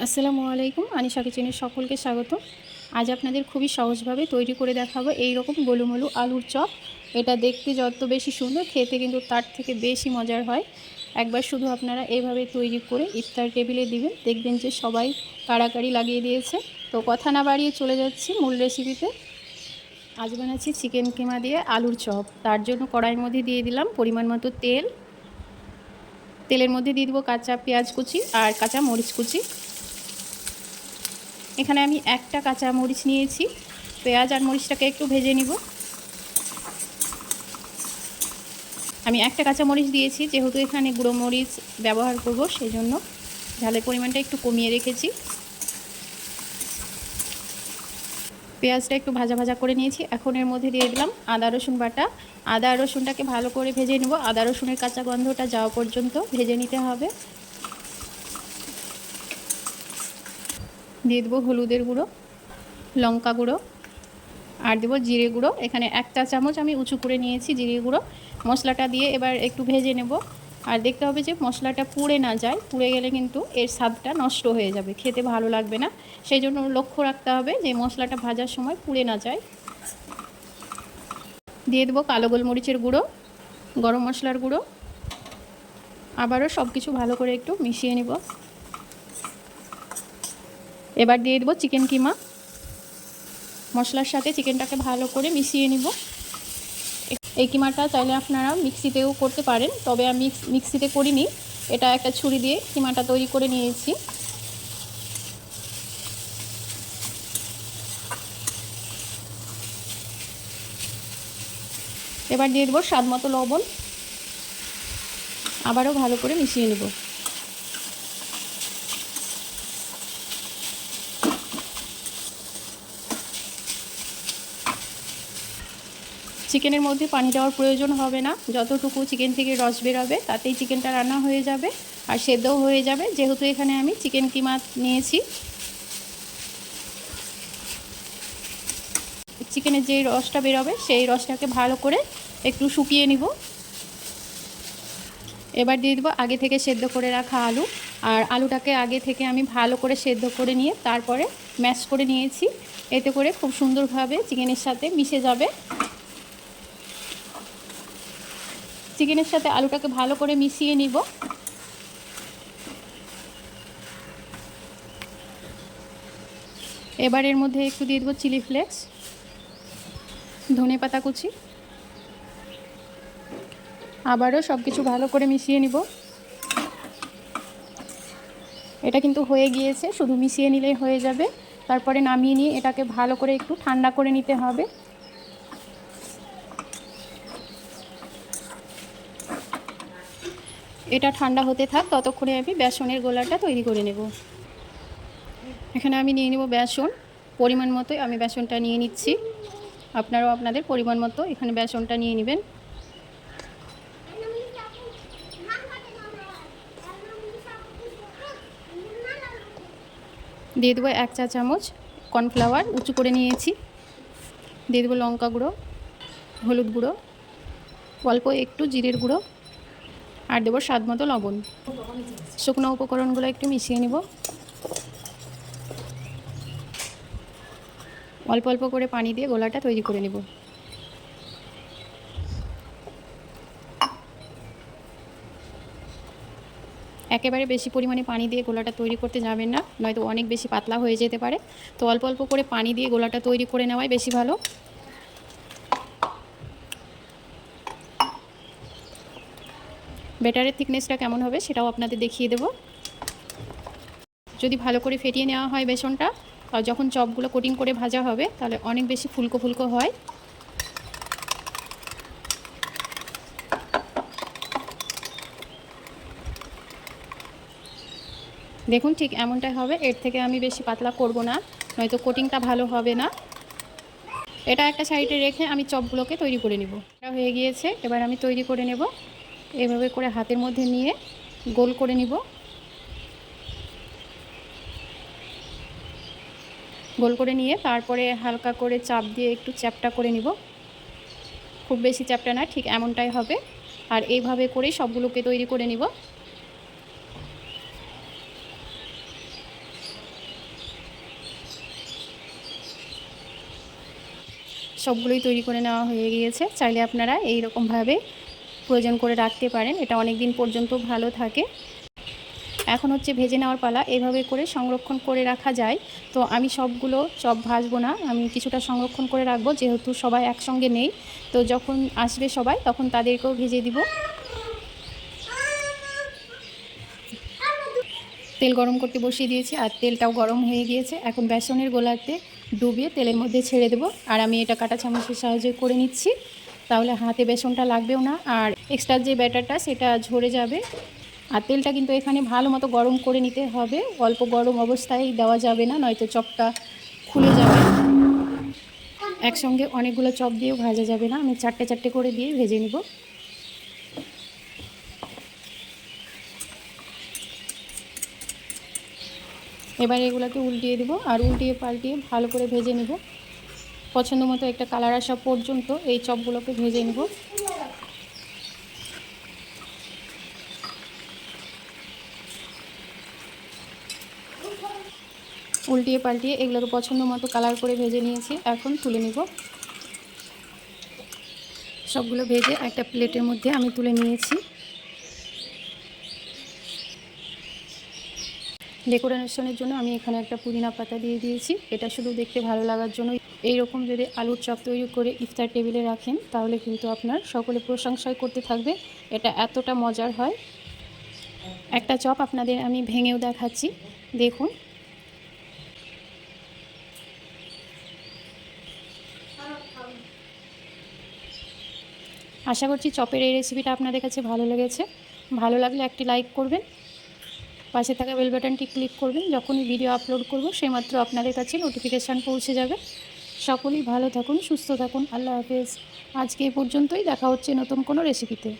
আসসালামু আলাইকুম, আনিশা কিচেনের সকলকে স্বাগত আজ আপনাদের খুবই সহজভাবে তৈরি করে দেখাবো এই রকম গোলুমলু আলুর চপ। এটা দেখতে যত বেশি সুন্দর, খেতে কিন্তু তার থেকে বেশি মজার হয়। একবার শুধু আপনারা এইভাবে তৈরি করে ইফতার টেবিলে দিবেন। দেখবেন যে সবাই কাড়াকাড়ি লাগিয়ে দিয়েছে। তো কথা না বাড়িয়ে চলে যাচ্ছি মূল রেসিপিতে। আজ বানাচ্ছি চিকেন কিমা দিয়ে আলুর চপ। তার জন্য কড়াইয়ের মধ্যে দিয়ে দিলাম পরিমাণ মতো তেল। তেলের মধ্যে দিয়ে দেবো কাঁচা পেঁয়াজ কুচি আর কাঁচা মরিচ কুচি। এখানে আমি একটা কাঁচা মরিচ নিয়েছি। পেঁয়াজ আর মরিচটাকে একটু ভেজে নিব। আমি একটা কাঁচা মরিচ দিয়েছি, যেহেতু এখানে গুঁড়ো মরিচ ব্যবহার করব সেই জন্য ঝালের পরিমাণটা একটু কমিয়ে রেখেছি। পেঁয়াজটা একটু ভাজা ভাজা করে নিয়েছি। এখন এর মধ্যে দিয়ে দিলাম আদা, রসুন বাটা। আদা রসুনটাকে ভালো করে ভেজে নেব। আদা, রসুনের কাঁচা গন্ধটা যাওয়া পর্যন্ত ভেজে নিতে হবে। দিয়ে দেবো হলুদের গুঁড়ো, লঙ্কা গুঁড়ো, আর দেবো জিরে গুঁড়ো। এখানে এক চা চামচ আমি উঁচু করে নিয়েছি জিরে গুঁড়ো। মশলাটা দিয়ে এবার একটু ভেজে নেব। আর দেখতে হবে যে মশলাটা পুড়ে না যায়, পুড়ে গেলে কিন্তু এর স্বাদটা নষ্ট হয়ে যাবে, খেতে ভালো লাগবে না। সেই জন্য লক্ষ্য রাখতে হবে যে মশলাটা ভাজার সময় পুড়ে না যায়। দিয়ে দেবো কালো গোলমরিচের গুঁড়ো, গরম মশলার গুঁড়ো। আবারও সব কিছু ভালো করে একটু মিশিয়ে নেব। এবার দিয়ে দেবো চিকেন কিমা। মশলার সাথে চিকেনটাকে ভালো করে মিশিয়ে নিব। এই কিমাটা চাইলে আপনারা মিক্সিতেও করতে পারেন, তবে আমি মিক্সিতে করিনি। এটা একটা ছুরি দিয়ে কিমাটা তৈরি করে নিয়েছি। এবার দিয়ে দেবো স্বাদ মতো লবণ। আবারও ভালো করে মিশিয়ে নেব। চিকেনের মধ্যে পানি দেওয়ার প্রয়োজন হবে না। যতটুকু চিকেন থেকে রস বেরোবে, তাতেই চিকেনটা রান্না হয়ে যাবে আর সেদ্ধও হয়ে যাবে। যেহেতু এখানে আমি চিকেন কিমা নিয়েছি। চিকেনের যে রসটা বেরোবে, সেই রসটাকে ভালো করে একটু শুকিয়ে নিব। এবার দিয়ে দেবো আগে থেকে সেদ্ধ করে রাখা আলু। আর আলুটাকে আগে থেকে আমি ভালো করে সেদ্ধ করে নিয়ে তারপরে ম্যাশ করে নিয়েছি। এতে করে খুব সুন্দরভাবে চিকেনের সাথে মিশে যাবে। চিকেনের সাথে আলুটাকে ভালো করে মিশিয়ে নিব। এবার এর মধ্যে একটু দিয়ে দেবো চিলি ফ্লেক্স, ধনে পাতা কুচি। আবারও সব কিছু ভালো করে মিশিয়ে নিব। এটা কিন্তু হয়ে গিয়েছে, শুধু মিশিয়ে নিলেই হয়ে যাবে। তারপরে নামিয়ে নিয়ে এটাকে ভালো করে একটু ঠান্ডা করে নিতে হবে। এটা ঠান্ডা হতে থাক, ততক্ষণে আমি বেসনের গোলাটা তৈরি করে নেব। এখানে আমি নিয়ে নেব বেসন। পরিমাণ মতোই আমি বেসনটা নিয়ে নিচ্ছি। আপনারাও আপনাদের পরিমাণ মতো এখানে বেসনটা নিয়ে নেবেন। দিয়ে দেবো এক চা চামচ কর্নফ্লাওয়ার, উঁচু করে নিয়েছি। দিয়ে দেবো লঙ্কা গুঁড়ো, হলুদ গুঁড়ো, অল্প একটু জিরের গুঁড়ো। আর দেবো স্বাদ মতো লবণ। শুকনো উপকরণগুলো একটু মিশিয়ে নিব। অল্প অল্প করে পানি দিয়ে গোলাটা তৈরি করে নেব। একেবারে বেশি পরিমাণে পানি দিয়ে গোলাটা তৈরি করতে যাবেন না, নয়তো অনেক বেশি পাতলা হয়ে যেতে পারে। তো অল্প অল্প করে পানি দিয়ে গোলাটা তৈরি করে নেওয়াই বেশি ভালো। ব্যাটারের থিকনেসটা কেমন হবে সেটাও আপনাদের দেখিয়ে দেব। যদি ভালো করে ফেটিয়ে নেওয়া হয় বেসনটা, আর যখন চপগুলো কোটিং করে ভাজা হবে, তাহলে অনেক বেশি ফুলকো ফুলকো হয়। দেখুন ঠিক এমনটাই হবে, এর থেকে আমি বেশি পাতলা করব না, নয়তো কোটিংটা ভালো হবে না। এটা একটা সাইডে রেখে আমি চপগুলোকে তৈরি করে নেব। এটা হয়ে গিয়েছে, এবার আমি তৈরি করে নেব। এভাবে করে হাতের মধ্যে নিয়ে গোল করে নিব। গোল করে নিয়ে তারপরে হালকা করে চাপ দিয়ে একটু চ্যাপটা করে নিব। খুব বেশি চ্যাপটা না, ঠিক এমনটাই হবে। আর এইভাবে করেই সবগুলোকে তৈরি করে নিব। সবগুলোই তৈরি করে নেওয়া হয়ে গিয়েছে। চাইলে আপনারা এই রকমভাবে প্রয়োজন করে রাখতে পারেন, এটা অনেক দিন পর্যন্ত ভালো থাকে। এখন হচ্ছে ভেজে নেওয়ার পালা, এভাবে করে সংরক্ষণ করে রাখা যায়। তো আমি সবগুলো, সব ভাজবো না, আমি কিছুটা সংরক্ষণ করে রাখব, যেহেতু সবাই একসঙ্গে নেই। তো যখন আসবে সবাই, তখন তাদেরকেও ভেজে দিব। তেল গরম করতে বসিয়ে দিয়েছি, আর তেলটাও গরম হয়ে গিয়েছে। এখন বেসনের গোলাতে ডুবিয়ে তেলের মধ্যে ছেড়ে দেবো। আর আমি এটা কাটা চামচের সাহায্যে করে নিচ্ছি। তাহলে হাতে বেসনটা লাগবেও না। আর এক্সট্রা যে ব্যাটারটা, সেটা ঝরে যাবে। আর তেলটা কিন্তু এখানে ভালো মতো গরম করে নিতে হবে। অল্প গরম অবস্থায় দেওয়া যাবে না, নয়তো চপটা খুলে যাবে। একসঙ্গে অনেকগুলো চপ দিয়েও ভাজা যাবে না। আমি চারটে চারটে করে দিয়ে ভেজে নিব। এবার এগুলোকে উল্টিয়ে দেবো। আর উল্টিয়ে পাল্টিয়ে ভালো করে ভেজে নেব। পছন্দ মতো একটা কালার আসা পর্যন্ত এই চপগুলোকে ভেজে নেব। উল্টিয়ে পাল্টিয়ে এগুলোকে পছন্দ মতো কালার করে ভেজে নিয়েছি। এখন তুলে নিব। সবগুলো ভেজে একটা প্লেটের মধ্যে আমি তুলে নিয়েছি। ডেকোরেশনের জন্য আমি এখানে একটা পুদিনা পাতা দিয়ে দিয়েছি। এটা শুধু দেখতে ভালো লাগার জন্য এইরকম যদি আলুর চপ তৈরি করে ইফতার টেবিলে রাখেন, তাহলে কিন্তু আপনার সকলে প্রশংসাই করতে থাকবে। এটা এতটা মজার হয়। একটা চপ আপনাদের আমি ভেঙেও দেখাচ্ছি। দেখুন। আশা করছি চপের এই রেসিপিটা আপনাদের কাছে ভালো লেগেছে। ভালো লাগলে একটি লাইক করবেন। পাশে থাকা বেল বাটনটি ক্লিক করবেন। যখনই ভিডিও আপলোড করব, সেইমাত্র আপনাদের কাছে নোটিফিকেশান পৌঁছে যাবে। সকলেই ভালো থাকুন, সুস্থ থাকুন। আল্লাহ হাফেজ। আজকে এ পর্যন্তই। দেখা হচ্ছে নতুন কোনো রেসিপিতে